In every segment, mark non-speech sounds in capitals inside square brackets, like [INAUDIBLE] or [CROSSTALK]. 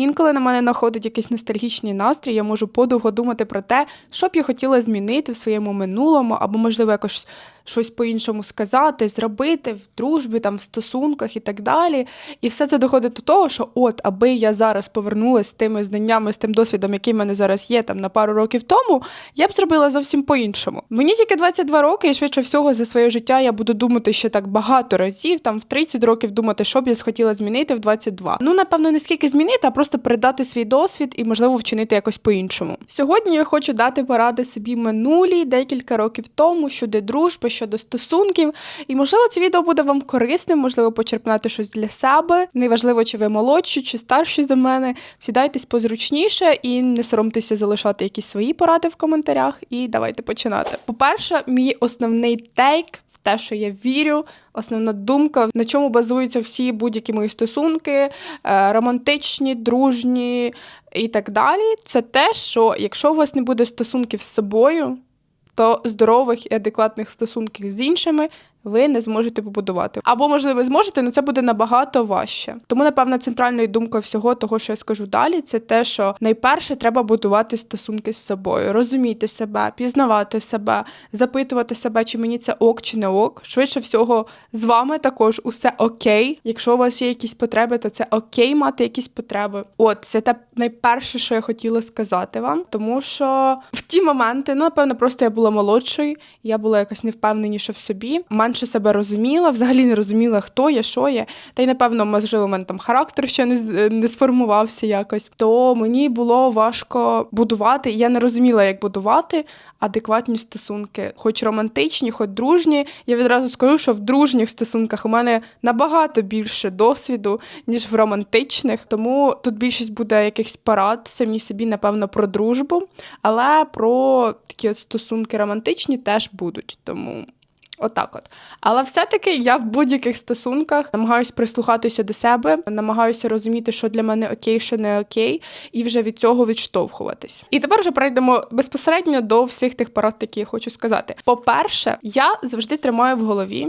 Інколи на мене находить якийсь ностальгічний настрій, я можу подовго думати про те, що б я хотіла змінити в своєму минулому, або, можливо, якось щось по-іншому сказати, зробити в дружбі, там, в стосунках і так далі. І все це доходить до того, що от, аби я зараз повернулася з тими знаннями, з тим досвідом, який в мене зараз є там на пару років тому, я б зробила зовсім по-іншому. Мені тільки 22 роки, і швидше всього за своє життя я буду думати ще так багато разів, там в 30 років думати, що б я схотіла змінити в 22. Ну, напевно, не скільки змінити, а просто передати свій досвід і, можливо, вчинити якось по-іншому. Сьогодні я хочу дати поради собі минулі декілька років тому щодо дружби, щодо стосунків. І можливо, це відео буде вам корисним, можливо, почерпнути щось для себе. Неважливо, чи ви молодші, чи старші за мене. Сідайтесь позручніше і не соромтеся залишати якісь свої поради в коментарях. І давайте починати. По-перше, мій основний тейк. в Те, що я вірю, основна думка, на чому базуються всі будь-які мої стосунки, е, романтичні, дружні і так далі. Це те, що якщо у вас не буде стосунків з собою, здорових і адекватних стосунків з іншими ви не зможете побудувати. Або, можливо, ви зможете, але це буде набагато важче. Тому, напевно, центральною думкою всього того, що я скажу далі, це те, що найперше треба будувати стосунки з собою, розуміти себе, пізнавати себе, запитувати себе, чи мені це ок, чи не ок. Швидше всього, з вами також усе окей. Якщо у вас є якісь потреби, то це окей мати якісь потреби. От це те найперше, що я хотіла сказати вам, тому що в ті моменти, ну напевно, просто я була молодшою, я була якось невпевненіша в собі менше себе розуміла, взагалі не розуміла, хто я, що я. Та й, напевно, можливо, у мене там характер ще не не сформувався якось. То мені було важко будувати. Я не розуміла, як будувати адекватні стосунки, хоч романтичні, хоч дружні. Я відразу скажу, що в дружніх стосунках у мене набагато більше досвіду, ніж в романтичних. Тому тут більшість буде якихось порад самі собі, напевно, про дружбу, але про такі от стосунки романтичні теж будуть. Тому. Отак от. Але все-таки я в будь-яких стосунках намагаюся прислухатися до себе, намагаюся розуміти, що для мене окей, що не окей, і вже від цього відштовхуватись. І тепер вже перейдемо безпосередньо до всіх тих порад, які я хочу сказати. По-перше, я завжди тримаю в голові.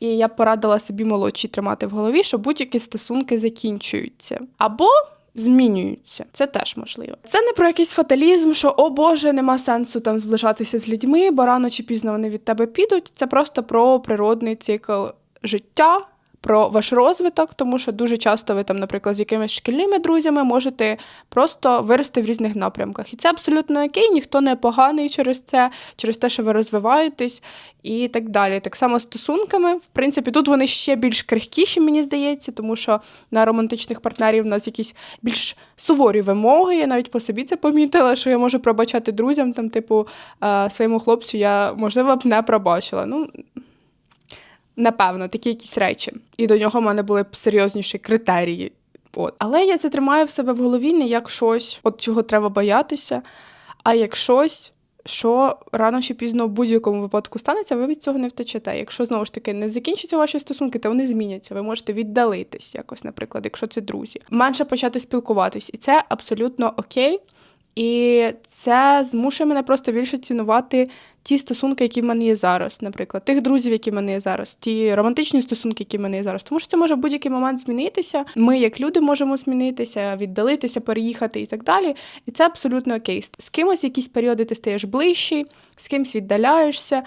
І я порадила собі молодші тримати в голові, що будь-які стосунки закінчуються. Або змінюються. Це теж можливо. Це не про якийсь фаталізм, що о Боже, нема сенсу там зближатися з людьми, бо рано чи пізно вони від тебе підуть. Це просто про природний цикл життя про ваш розвиток, тому що дуже часто ви там, наприклад, з якимись шкільними друзями можете просто вирости в різних напрямках. І це абсолютно окей, ніхто не поганий через це, через те, що ви розвиваєтесь і так далі. Так само стосунками, в принципі, тут вони ще більш крихкіші, мені здається, тому що на романтичних партнерів у нас якісь більш суворі вимоги. Я навіть по собі це помітила, що я можу пробачати друзям, там, типу, своєму хлопцю я можливо б не пробачила. Ну, Напевно, такі якісь речі. І до нього в мене були б серйозніші критерії. От. Але я це тримаю в себе в голові не як щось, от чого треба боятися, а як щось, що рано чи пізно в будь-якому випадку станеться, ви від цього не втечете. Якщо знову ж таки не закінчаться ваші стосунки, то вони зміняться. Ви можете віддалитись якось, наприклад, якщо це друзі, менше почати спілкуватись, і це абсолютно окей. І це змушує мене просто більше цінувати ті стосунки, які в мене є зараз, наприклад, тих друзів, які в мене є зараз, ті романтичні стосунки, які в мене є зараз. Тому що це може в будь-який момент змінитися. Ми, як люди, можемо змінитися, віддалитися, переїхати і так далі. І це абсолютно окей. З кимось якісь періоди ти стаєш ближчий, з кимось віддаляєшся.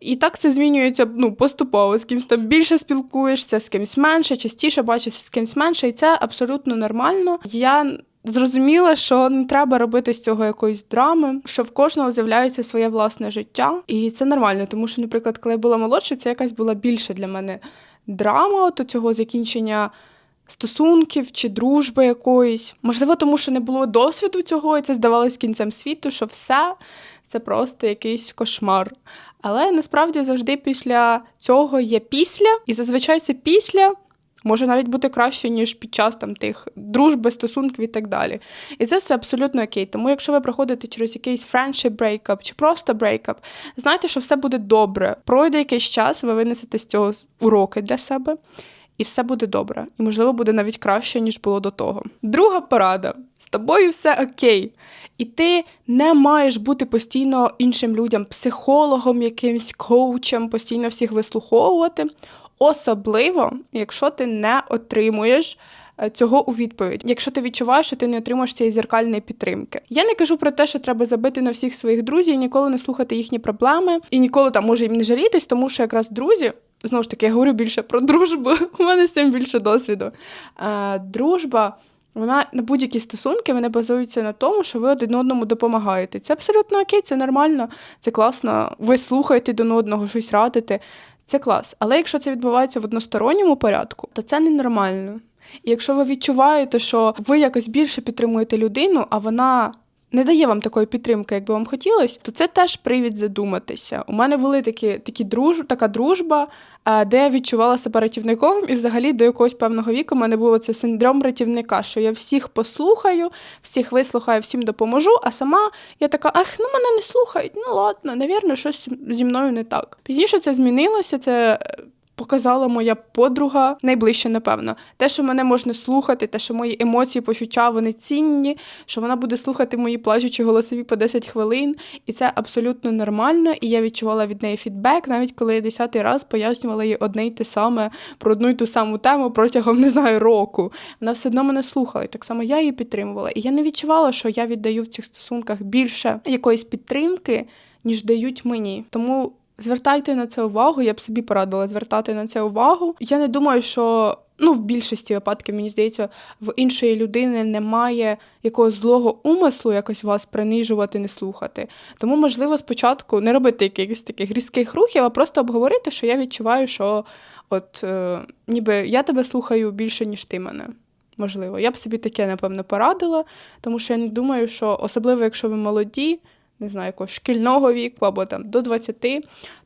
І так це змінюється ну, поступово. З кимось там більше спілкуєшся, з кимось менше, частіше бачишся з кимось менше, і це абсолютно нормально. Я Зрозуміла, що не треба робити з цього якоїсь драми, що в кожного з'являється своє власне життя, і це нормально, тому що, наприклад, коли я була молодша, це якась була більше для мене драма от цього закінчення стосунків чи дружби якоїсь. Можливо, тому що не було досвіду цього, і це здавалось кінцем світу, що все це просто якийсь кошмар. Але насправді завжди після цього є після, і зазвичай це після може навіть бути краще, ніж під час там тих дружби, стосунків і так далі. І це все абсолютно окей. Тому, якщо ви проходите через якийсь friendship breakup чи просто breakup, знайте, що все буде добре. Пройде якийсь час, ви винесете з цього уроки для себе. І все буде добре, і, можливо, буде навіть краще, ніж було до того. Друга порада: з тобою все окей. І ти не маєш бути постійно іншим людям, психологом, якимсь коучем, постійно всіх вислуховувати. Особливо, якщо ти не отримуєш е, цього у відповідь, якщо ти відчуваєш, що ти не отримаєш цієї зеркальної підтримки. Я не кажу про те, що треба забити на всіх своїх друзів, і ніколи не слухати їхні проблеми, і ніколи там може їм не жалітись, тому що якраз друзі. Знову ж таки, я говорю більше про дружбу. [LAUGHS] У мене з цим більше досвіду. Е, дружба вона на будь-які стосунки вони базуються на тому, що ви один одному допомагаєте. Це абсолютно окей, це нормально, це класно. Ви слухаєте один одного, щось радите. Це клас. Але якщо це відбувається в односторонньому порядку, то це ненормально. І якщо ви відчуваєте, що ви якось більше підтримуєте людину, а вона не дає вам такої підтримки, як би вам хотілося, то це теж привід задуматися. У мене були такі такі друж, така дружба, е, де я відчувала себе рятівником, і взагалі до якогось певного віку в мене було це синдром рятівника, що я всіх послухаю, всіх вислухаю, всім допоможу. А сама я така, ах, ну мене не слухають. Ну ладно, навірно, щось зі мною не так. Пізніше це змінилося. Це показала моя подруга, найближче, напевно. Те, що мене можна слухати, те, що мої емоції, почуття вони цінні, що вона буде слухати мої плачучі голосові по 10 хвилин, і це абсолютно нормально. І я відчувала від неї фідбек, навіть коли я десятий раз пояснювала їй одне й те саме про одну й ту саму тему протягом не знаю року. Вона все одно мене слухала, і так само я її підтримувала. І я не відчувала, що я віддаю в цих стосунках більше якоїсь підтримки, ніж дають мені. Тому Звертайте на це увагу, я б собі порадила звертати на це увагу. Я не думаю, що ну в більшості випадків, мені здається, в іншої людини немає якогось злого умислу якось вас принижувати, не слухати. Тому, можливо, спочатку не робити якихось таких різких рухів, а просто обговорити, що я відчуваю, що от е, ніби я тебе слухаю більше, ніж ти мене. Можливо, я б собі таке, напевно, порадила, тому що я не думаю, що особливо, якщо ви молоді не знаю, якогось шкільного віку або там до 20,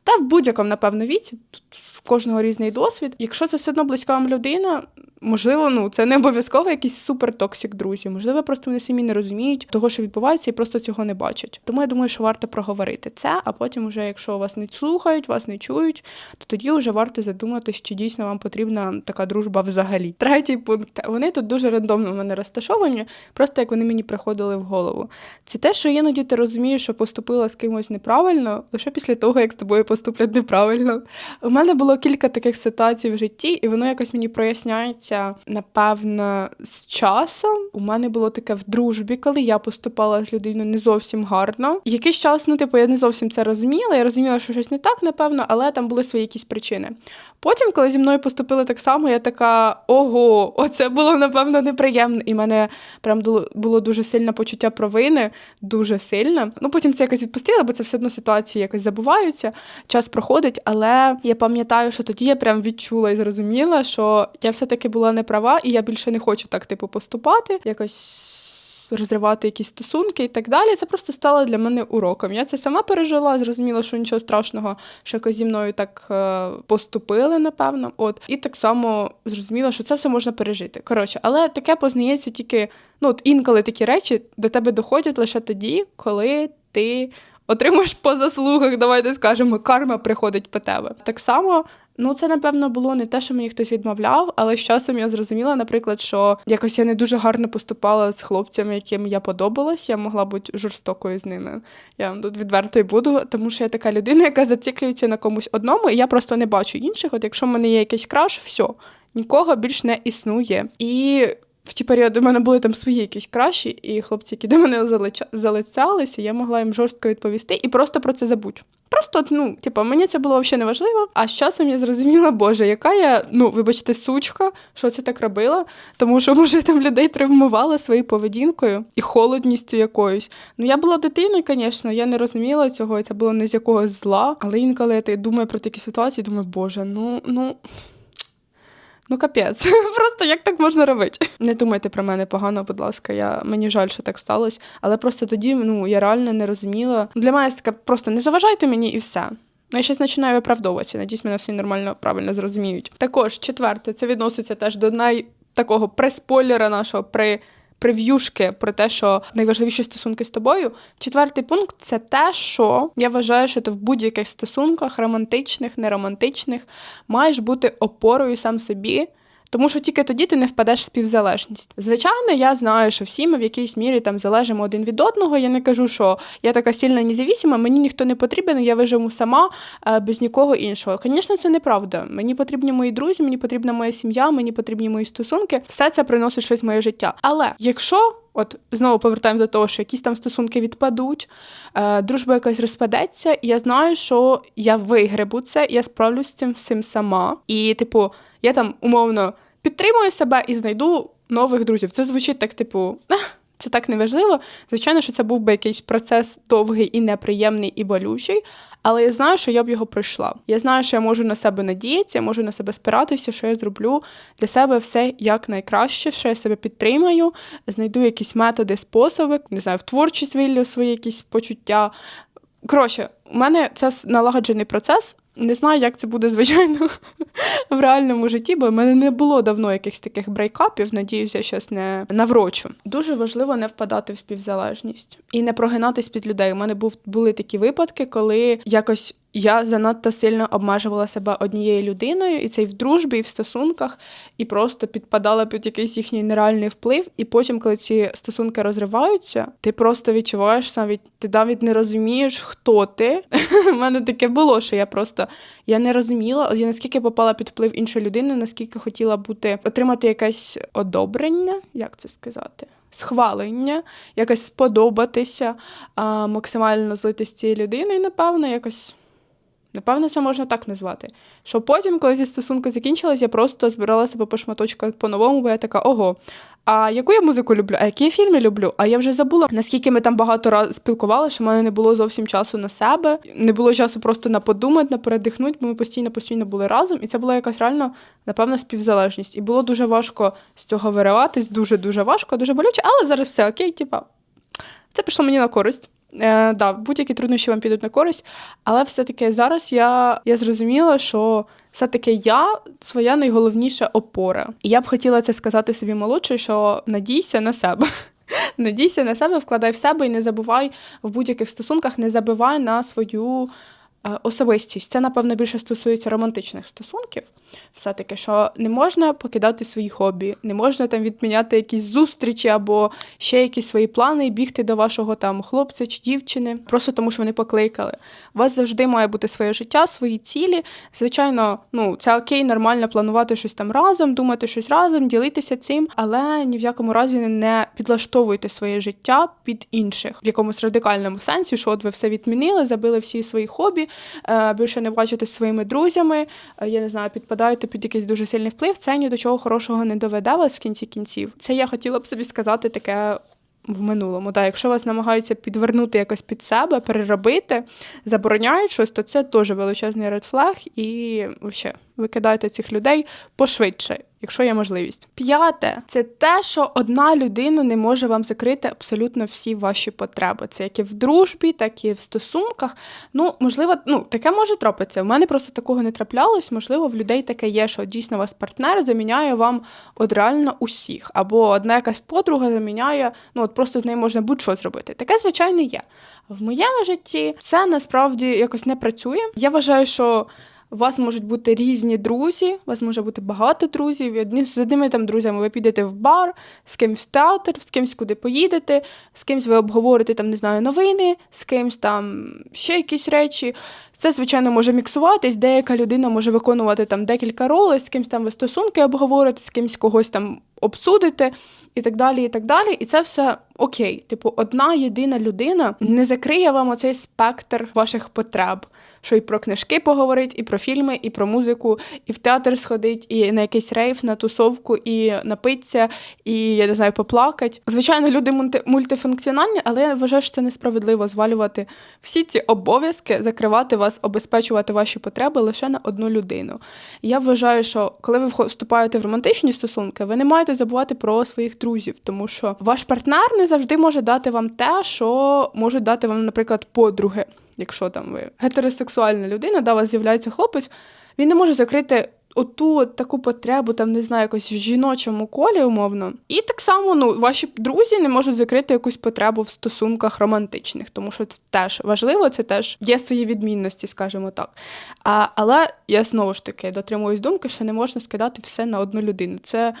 та в будь-якому, напевно, віці, тут в кожного різний досвід. Якщо це все одно близька вам людина, можливо, ну це не обов'язково якийсь супертоксик друзі. Можливо, просто вони самі не розуміють того, що відбувається, і просто цього не бачать. Тому я думаю, що варто проговорити це, а потім, вже, якщо вас не слухають, вас не чують, то тоді вже варто задуматися, чи дійсно вам потрібна така дружба взагалі. Третій пункт. Вони тут дуже рандомно в мене розташовані, просто як вони мені приходили в голову. Це те, що іноді ти розумієш, що поступила з кимось неправильно, лише після того, як з тобою поступлять неправильно. У мене було кілька таких ситуацій в житті, і воно якось мені проясняється, напевно, з часом. У мене було таке в дружбі, коли я поступала з людиною не зовсім гарно. Якийсь час, ну, типу, я не зовсім це розуміла. Я розуміла, що щось не так, напевно, але там були свої якісь причини. Потім, коли зі мною поступили так само, я така: ого, оце було, напевно, неприємно. І в мене прям було дуже сильне почуття провини, дуже сильне. Ну, потім це якось відпустила, бо це все одно ситуації якось забуваються, час проходить. Але я пам'ятаю, що тоді я прям відчула і зрозуміла, що я все-таки була не права, і я більше не хочу так, типу, поступати. Якось. Розривати якісь стосунки і так далі. Це просто стало для мене уроком. Я це сама пережила, зрозуміла, що нічого страшного, що якось зі мною так е, поступили, напевно. От і так само зрозуміла, що це все можна пережити. Коротше, але таке познається тільки ну от інколи такі речі до тебе доходять лише тоді, коли ти отримуєш по заслугах, давайте скажемо, карма приходить по тебе. Так само, ну це напевно було не те, що мені хтось відмовляв, але з часом я зрозуміла, наприклад, що якось я не дуже гарно поступала з хлопцями, яким я подобалась. Я могла бути жорстокою з ними. Я вам тут відвертою буду, тому що я така людина, яка зациклюється на комусь одному, і я просто не бачу інших. От якщо в мене є якийсь краш, все. Нікого більш не існує. І в ті періоди в мене були там свої якісь кращі, і хлопці, які до мене залицялися, я могла їм жорстко відповісти і просто про це забудь. Просто, ну, типу, мені це було взагалі не важливо. А з часом я зрозуміла, Боже, яка я, ну, вибачте, сучка, що це так робила, тому що, може, там людей травмувала своєю поведінкою і холодністю якоюсь. Ну, я була дитиною, звісно, я не розуміла цього, це було не з якогось зла. Але інколи я думаю про такі ситуації, думаю, Боже, ну, ну. Ну, капець, [LAUGHS] просто як так можна робити? Не думайте про мене погано, будь ласка. Я мені жаль, що так сталося. Але просто тоді ну я реально не розуміла. Для мене це таке просто не заважайте мені і все. Ну, я щось починаю виправдовуватися. Надіюсь, мене всі нормально правильно зрозуміють. Також четверте, це відноситься теж до най такого преспойлера нашого при прев'юшки про те, що найважливіші стосунки з тобою. Четвертий пункт це те, що я вважаю, що ти в будь-яких стосунках, романтичних, неромантичних, маєш бути опорою сам собі. Тому що тільки тоді ти не впадеш в співзалежність. Звичайно, я знаю, що всі ми в якійсь мірі там залежимо один від одного. Я не кажу, що я така сильна независима, мені ніхто не потрібен, я виживу сама е, без нікого іншого. Звісно, це неправда. Мені потрібні мої друзі, мені потрібна моя сім'я, мені потрібні мої стосунки. Все це приносить щось в моє життя. Але якщо От знову повертаємось до того, що якісь там стосунки відпадуть, е, дружба якась розпадеться, і я знаю, що я вигребу це, я справлюсь з цим всім сама. І, типу, я там умовно підтримую себе і знайду нових друзів. Це звучить так, типу. Це так неважливо. Звичайно, що це був би якийсь процес довгий і неприємний і болючий, але я знаю, що я б його пройшла. Я знаю, що я можу на себе надіятися, я можу на себе спиратися, що я зроблю для себе все як найкраще, що я себе підтримаю, знайду якісь методи, способи, не знаю, в творчість виллю свої якісь почуття. Коротше, у мене це налагоджений процес. Не знаю, як це буде, звичайно, в реальному житті, бо в мене не було давно якихось таких брейкапів. Надіюся, я щось не наврочу. Дуже важливо не впадати в співзалежність і не прогинатись під людей. У мене був були такі випадки, коли якось я занадто сильно обмежувала себе однією людиною, і це і в дружбі, і в стосунках, і просто підпадала під якийсь їхній нереальний вплив. І потім, коли ці стосунки розриваються, ти просто відчуваєш навіть, ти навіть не розумієш, хто ти. [LAUGHS] У мене таке було, що я просто я не розуміла, я наскільки попала під вплив іншої людини, наскільки хотіла бути, отримати якесь одобрення, як це сказати? Схвалення, якось сподобатися, максимально злити з цією людиною, напевно, якось. Напевно, це можна так назвати. Що потім, коли зі стосунки закінчились, я просто збирала себе по шматочках по-новому, бо я така, ого, а яку я музику люблю, а які фільми люблю? А я вже забула, наскільки ми там багато разів спілкувалися, що в мене не було зовсім часу на себе, не було часу просто на подумати, на передихнути, бо ми постійно постійно були разом. І це була якась реально, напевно, співзалежність. І було дуже важко з цього вириватись, дуже-дуже важко, дуже болюче, але зараз все окей, типа. Це пішло мені на користь. Е, да, Будь-які труднощі вам підуть на користь, але все-таки зараз я я зрозуміла, що все-таки я своя найголовніша опора. І я б хотіла це сказати собі молодше, що надійся на себе. [LAUGHS] Надійся на себе, вкладай в себе і не забувай в будь-яких стосунках, не забивай на свою особистість. Це, напевно, більше стосується романтичних стосунків. Все-таки, що не можна покидати свої хобі, не можна там відміняти якісь зустрічі або ще якісь свої плани і бігти до вашого там хлопця чи дівчини, просто тому що вони покликали. У вас завжди має бути своє життя, свої цілі. Звичайно, ну це окей, нормально планувати щось там разом, думати щось разом, ділитися цим, але ні в якому разі не підлаштовуйте своє життя під інших в якомусь радикальному сенсі, що от ви все відмінили, забили всі свої хобі. Е, більше не бачите своїми друзями, е, я не знаю, підпадаєте під якийсь дуже сильний вплив, це ні до чого хорошого не доведе вас в кінці кінців. Це я хотіла б собі сказати таке. В минулому, так, якщо вас намагаються підвернути якось під себе, переробити, забороняють щось, то це теж величезний редфлаг і взагалі викидайте цих людей пошвидше якщо є можливість. П'яте це те, що одна людина не може вам закрити абсолютно всі ваші потреби. Це як і в дружбі, так і в стосунках. Ну, можливо, ну таке може трапитися. У мене просто такого не траплялось. Можливо, в людей таке є, що дійсно вас партнер заміняє вам от реально усіх. Або одна якась подруга заміняє, ну от просто з нею можна будь-що зробити. Таке, звичайно, є. В моєму житті це насправді якось не працює. Я вважаю, що. У вас можуть бути різні друзі, у вас може бути багато друзів. І одні з одними там друзями ви підете в бар, з кимсь в театр, з кимсь куди поїдете, з кимсь ви обговорите там, не знаю, новини, з кимсь там ще якісь речі. Це, звичайно, може міксуватись. Деяка людина може виконувати там декілька ролей, з кимсь там ви стосунки обговорити, з кимсь когось там обсудите і так далі. І так далі. І це все окей. Типу, одна єдина людина не закриє вам оцей спектр ваших потреб, що і про книжки поговорить, і про фільми, і про музику, і в театр сходить, і на якийсь рейв, на тусовку, і напиться, і я не знаю, поплакать. Звичайно, люди мультифункціональні, але я вважаю, що це несправедливо звалювати всі ці обов'язки, закривати вас, обезпечувати ваші потреби лише на одну людину. Я вважаю, що коли ви вступаєте в романтичні стосунки, ви не маєте забувати про своїх друзів, тому що ваш партнер не завжди може дати вам те, що можуть дати вам, наприклад, подруги. Якщо там ви гетеросексуальна людина, да, у вас з'являється хлопець, він не може закрити оту от таку потребу, там не знаю, якось в жіночому колі, умовно. І так само ну, ваші друзі не можуть закрити якусь потребу в стосунках романтичних, тому що це теж важливо, це теж є свої відмінності, скажімо так. А, Але я знову ж таки дотримуюсь думки, що не можна скидати все на одну людину. Це,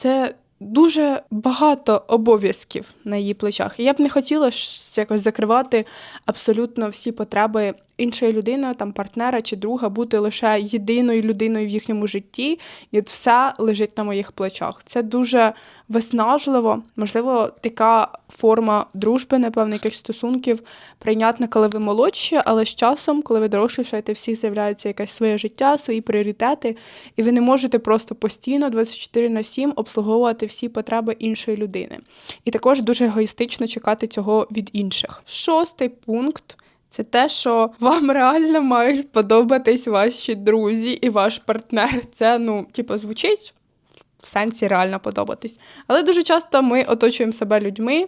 Це дуже багато обов'язків на її плечах. І я б не хотіла якось закривати абсолютно всі потреби іншої людини, там партнера чи друга, бути лише єдиною людиною в їхньому житті, і от все лежить на моїх плечах. Це дуже виснажливо, можливо, така форма дружби, напевно, якихось стосунків прийнятна, коли ви молодші, але з часом, коли ви дорослішаєте, всіх з'являється якесь своє життя, свої пріоритети, і ви не можете просто постійно 24 на 7 обслуговувати всі потреби іншої людини. І також дуже егоїстично чекати цього від інших. Шостий пункт. Це те, що вам реально мають подобатись ваші друзі і ваш партнер. Це, ну, типу, звучить в сенсі реально подобатись. Але дуже часто ми оточуємо себе людьми,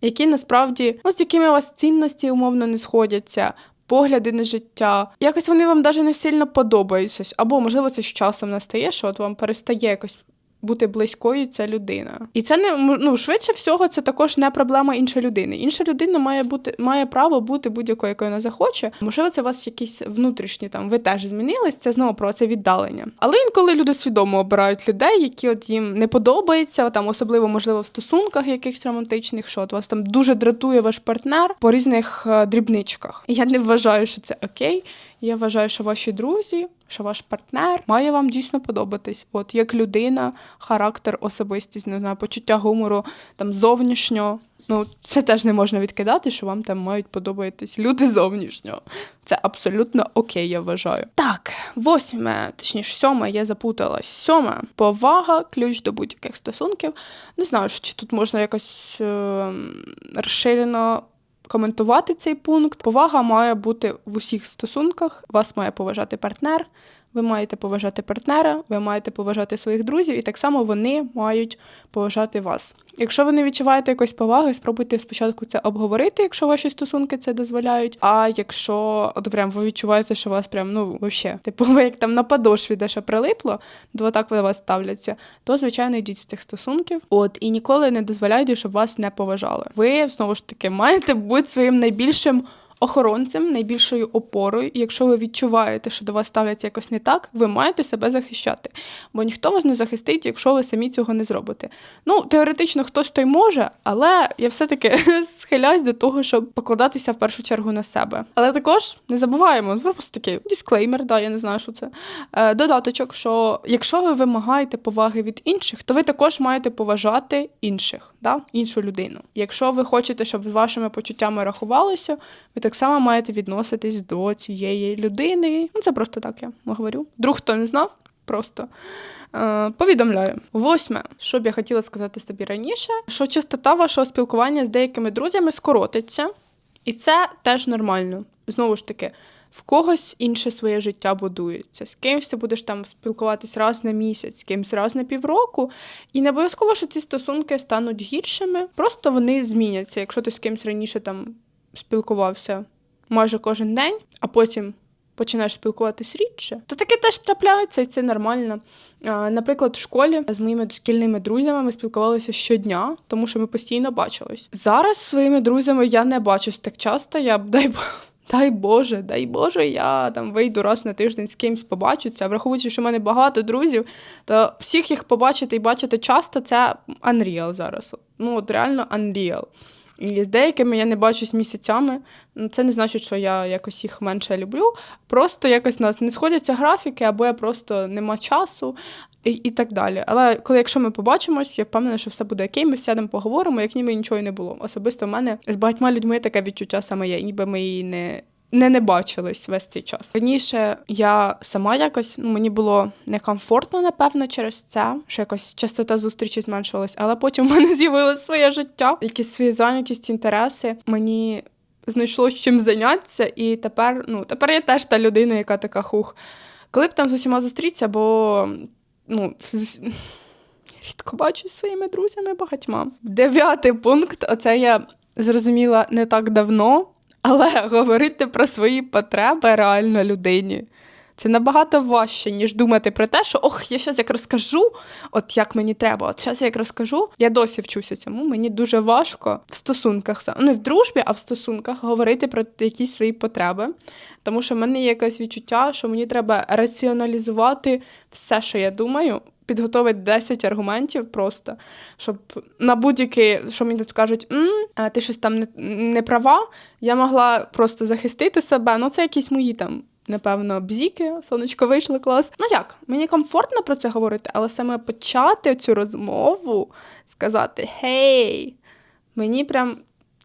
які насправді, ну, з якими у вас цінності умовно не сходяться. Погляди на життя, якось вони вам навіть не сильно подобаються. Або, можливо, це з часом настає, що от вам перестає якось бути близькою ця людина. І це не ну, швидше всього, це також не проблема іншої людини. Інша людина має бути має право бути будь-якою, якою вона захоче. Можливо, це у вас якісь внутрішні там, ви теж змінились, це знову про це віддалення. Але інколи люди свідомо обирають людей, які от їм не подобається, там особливо можливо в стосунках якихось романтичних, що от вас там дуже дратує ваш партнер по різних е, дрібничках. Я не вважаю, що це окей. Я вважаю, що ваші друзі, що ваш партнер має вам дійсно подобатись. От як людина, характер, особистість, не знаю, почуття гумору там зовнішньо. Ну, це теж не можна відкидати, що вам там мають подобатись люди зовнішньо. Це абсолютно окей, я вважаю. Так, восьме, точніше, сьоме, я запуталась. Сьоме повага, ключ до будь-яких стосунків. Не знаю, чи тут можна якось е- розширено коментувати цей пункт. Повага має бути в усіх стосунках. Вас має поважати партнер, ви маєте поважати партнера, ви маєте поважати своїх друзів, і так само вони мають поважати вас. Якщо ви не відчуваєте якоїсь поваги, спробуйте спочатку це обговорити, якщо ваші стосунки це дозволяють. А якщо от прям ви відчуваєте, що вас прям ну вообще, типу, ви як там на подошві дещо прилипло, то так ви вас ставляться, то звичайно йдіть з цих стосунків. От і ніколи не дозволяйте, щоб вас не поважали. Ви знову ж таки маєте бути своїм найбільшим охоронцем, найбільшою опорою. І якщо ви відчуваєте, що до вас ставляться якось не так, ви маєте себе захищати. Бо ніхто вас не захистить, якщо ви самі цього не зробите. Ну, теоретично хтось то й може, але я все-таки [LAUGHS] схиляюсь до того, щоб покладатися в першу чергу на себе. Але також не забуваємо, ну, просто такий дисклеймер, да, я не знаю, що це. Е, додаточок, що якщо ви вимагаєте поваги від інших, то ви також маєте поважати інших, да, іншу людину. Якщо ви хочете, щоб з вашими почуттями рахувалося, ви так само маєте відноситись до цієї людини. Ну, Це просто так я говорю. Друг, хто не знав, просто е, повідомляю. Восьме, що б я хотіла сказати тобі раніше, що частота вашого спілкування з деякими друзями скоротиться, і це теж нормально. Знову ж таки, в когось інше своє життя будується. З кимось ти будеш там спілкуватись раз на місяць, з кимось раз на півроку. І не обов'язково, що ці стосунки стануть гіршими, просто вони зміняться. Якщо ти з кимось раніше там спілкувався майже кожен день, а потім починаєш спілкуватись рідше, то таке теж трапляється, і це нормально. Наприклад, в школі з моїми дошкільними друзями ми спілкувалися щодня, тому що ми постійно бачились. Зараз своїми друзями я не бачусь так часто. Я дай Дай Боже, дай Боже, я там вийду раз на тиждень з кимось побачуся. Враховуючи, що в мене багато друзів, то всіх їх побачити і бачити часто це unreal зараз. Ну, от реально unreal. І з деякими я не бачусь місяцями. Ну, це не значить, що я якось їх менше люблю. Просто якось у нас не сходяться графіки, або я просто нема часу і і так далі. Але коли якщо ми побачимось, я впевнена, що все буде окей, ми сядемо, поговоримо, як ніби нічого і не було. Особисто в мене з багатьма людьми таке відчуття саме є, ніби ми її не не не бачились весь цей час. Раніше я сама якось ну мені було некомфортно, напевно, через це, що якось частота зустрічі зменшувалась, але потім в мене [LAUGHS] з'явилось своє життя, якісь свої зайнятість, інтереси. Мені знайшло чим зайнятися, і тепер, ну тепер я теж та людина, яка така хух. Коли б там з усіма зустрітися, бо ну. Рідко бачу своїми друзями багатьма. Дев'ятий пункт. Оце я зрозуміла не так давно. Але [LAUGHS] говорити про свої потреби реально людині Це набагато важче, ніж думати про те, що ох, я щас як розкажу, от як мені треба, от зараз як розкажу. Я досі вчуся цьому. Мені дуже важко в стосунках не в дружбі, а в стосунках говорити про якісь свої потреби. Тому що в мене є якесь відчуття, що мені треба раціоналізувати все, що я думаю. Підготовити 10 аргументів просто, щоб на будь-які, що мені тут скажуть, М, ти щось там не, не права, я могла просто захистити себе. Ну, це якісь мої там, напевно, бзіки, сонечко вийшло клас. Ну як, мені комфортно про це говорити, але саме почати цю розмову, сказати Гей, мені прям.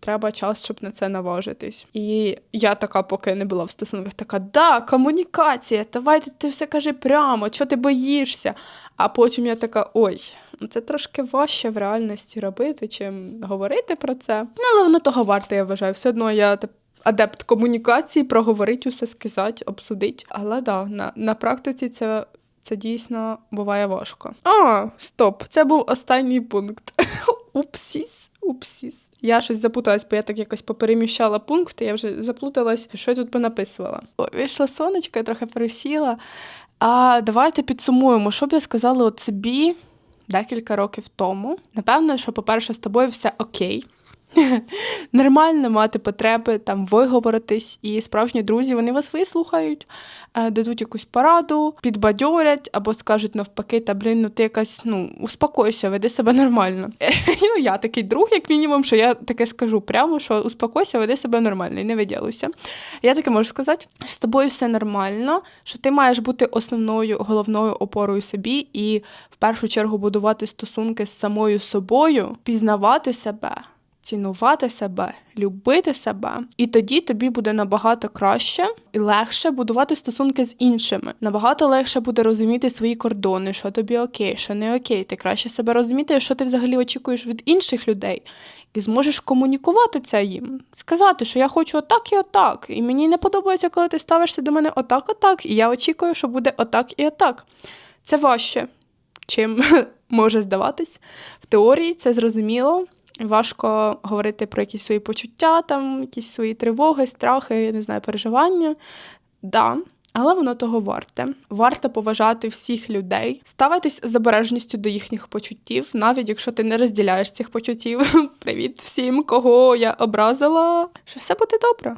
Треба час, щоб на це наважитись. І я така, поки не була в стосунках, така, да, комунікація, давайте ти все кажи прямо, чого ти боїшся. А потім я така, ой, ну це трошки важче в реальності робити, чим говорити про це. Ну, але воно того варте, я вважаю. Все одно я адепт комунікації, проговорити усе, сказати, обсудити. Але да, на, на практиці це. Це дійсно буває важко. А, стоп, це був останній пункт. [LAUGHS] Упсіс, упсіс. Я щось запуталась, бо я так якось попереміщала пункти, я вже заплуталась, що я тут понаписувала. О, вийшло сонечко, я трохи пересіла. А давайте підсумуємо, що б я сказала от собі декілька років тому. Напевно, що, по-перше, з тобою все окей. [LAUGHS] Нормально мати потреби там виговоритись, і справжні друзі вони вас вислухають, е, дадуть якусь пораду, підбадьорять або скажуть навпаки, та блін, ну ти якась ну успокойся, веди себе нормально. [LAUGHS] ну я такий друг, як мінімум, що я таке скажу прямо, що успокойся, веди себе нормально і не виділуйся. Я таке можу сказати, що з тобою все нормально, що ти маєш бути основною головною опорою собі і в першу чергу будувати стосунки з самою собою, пізнавати себе цінувати себе, любити себе, і тоді тобі буде набагато краще і легше будувати стосунки з іншими. Набагато легше буде розуміти свої кордони, що тобі окей, що не окей. Ти краще себе розумієш, що ти взагалі очікуєш від інших людей, і зможеш комунікувати це їм, сказати, що я хочу отак і отак. І мені не подобається, коли ти ставишся до мене отак, отак, і я очікую, що буде отак і отак. Це важче, чим [LAUGHS] може здаватись. В теорії це зрозуміло. Важко говорити про якісь свої почуття, там, якісь свої тривоги, страхи, не знаю, переживання. Да, але воно того варте. Варто поважати всіх людей, ставитись з обережністю до їхніх почуттів, навіть якщо ти не розділяєш цих почуттів. [LAUGHS] Привіт всім, кого я образила. Що все буде добре.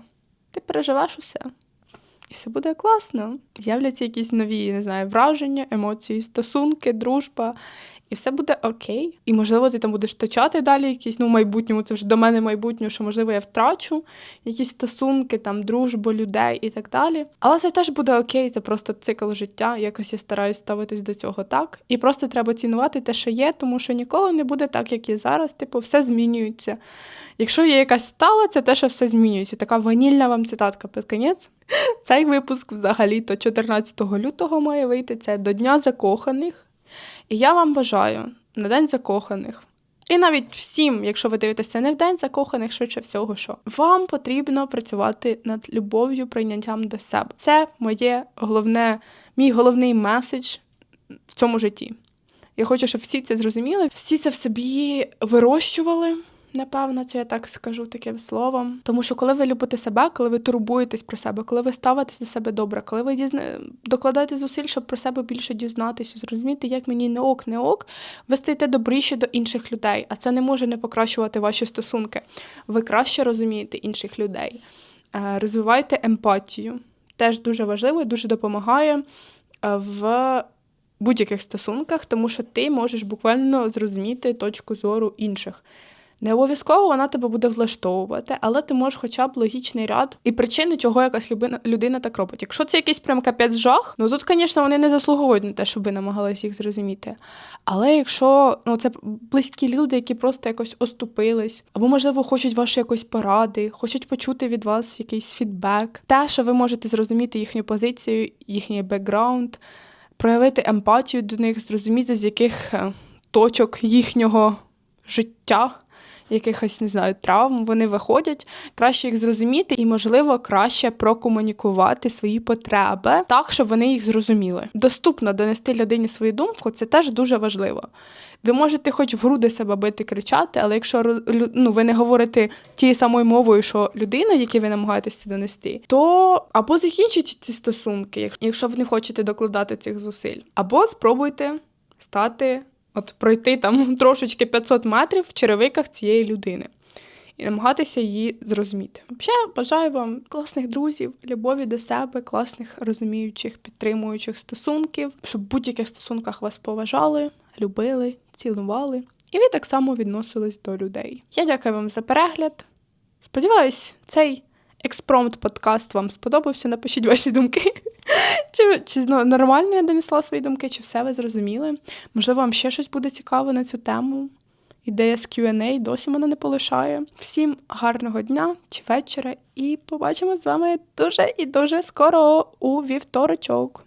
Ти переживеш усе. І все буде класно. З'являться якісь нові, не знаю, враження, емоції, стосунки, дружба. І все буде окей. І, можливо, ти там будеш втрачати далі якісь, ну, в майбутньому, це вже до мене майбутнє, що, можливо, я втрачу якісь стосунки, там, дружбу, людей і так далі. Але це теж буде окей, це просто цикл життя. Якось я стараюсь ставитись до цього так. І просто треба цінувати те, що є, тому що ніколи не буде так, як є зараз. Типу, все змінюється. Якщо є якась стала, це те, що все змінюється. Така ванільна вам цитатка під кінець. [LAUGHS] Цей випуск взагалі-то 14 лютого має вийти. Це до Дня закоханих. І я вам бажаю на День закоханих. І навіть всім, якщо ви дивитеся не в день закоханих, швидше всього, що вам потрібно працювати над любов'ю, прийняттям до себе. Це моє головне, мій головний меседж в цьому житті. Я хочу, щоб всі це зрозуміли, всі це в собі вирощували. Напевно, це я так скажу таким словом. Тому що коли ви любите себе, коли ви турбуєтесь про себе, коли ви ставитесь до себе добре, коли ви дізна... докладаєте зусиль, щоб про себе більше дізнатися, зрозуміти, як мені не ок, не ок, ви стаєте добріші до інших людей, а це не може не покращувати ваші стосунки. Ви краще розумієте інших людей. Е, Розвивайте емпатію. Теж дуже важливо і дуже допомагає е, в будь-яких стосунках, тому що ти можеш буквально зрозуміти точку зору інших. Не обов'язково вона тебе буде влаштовувати, але ти можеш хоча б логічний ряд і причини, чого якась людина, людина так робить. Якщо це якийсь прям капець жах, ну тут, звісно, вони не заслуговують на те, щоб ви намагалися їх зрозуміти. Але якщо ну це близькі люди, які просто якось оступились, або, можливо, хочуть ваші якось поради, хочуть почути від вас якийсь фідбек, те, що ви можете зрозуміти їхню позицію, їхній бекграунд, проявити емпатію до них, зрозуміти, з яких е, точок їхнього життя якихось не знаю травм, вони виходять, краще їх зрозуміти і, можливо, краще прокомунікувати свої потреби так, щоб вони їх зрозуміли. Доступно донести людині свою думку, це теж дуже важливо. Ви можете хоч в груди себе бити, кричати, але якщо ну, ви не говорите тією самою мовою, що людина, якій ви намагаєтесь це донести, то або закінчіть ці стосунки, якщо ви не хочете докладати цих зусиль, або спробуйте стати, от пройти там [LAUGHS] трошечки 500 метрів в черевиках цієї людини. І намагатися її зрозуміти. Взагалі, бажаю вам класних друзів, любові до себе, класних розуміючих, підтримуючих стосунків, щоб в будь-яких стосунках вас поважали, любили, цілували, і ви так само відносились до людей. Я дякую вам за перегляд. Сподіваюсь, цей експромт подкаст вам сподобався. Напишіть ваші думки. Чи, чи ну, нормально я донесла свої думки, чи все ви зрозуміли? Можливо, вам ще щось буде цікаво на цю тему. Ідея з Q&A досі мене не полишає. Всім гарного дня чи вечора, і побачимо з вами дуже і дуже скоро у вівторочок.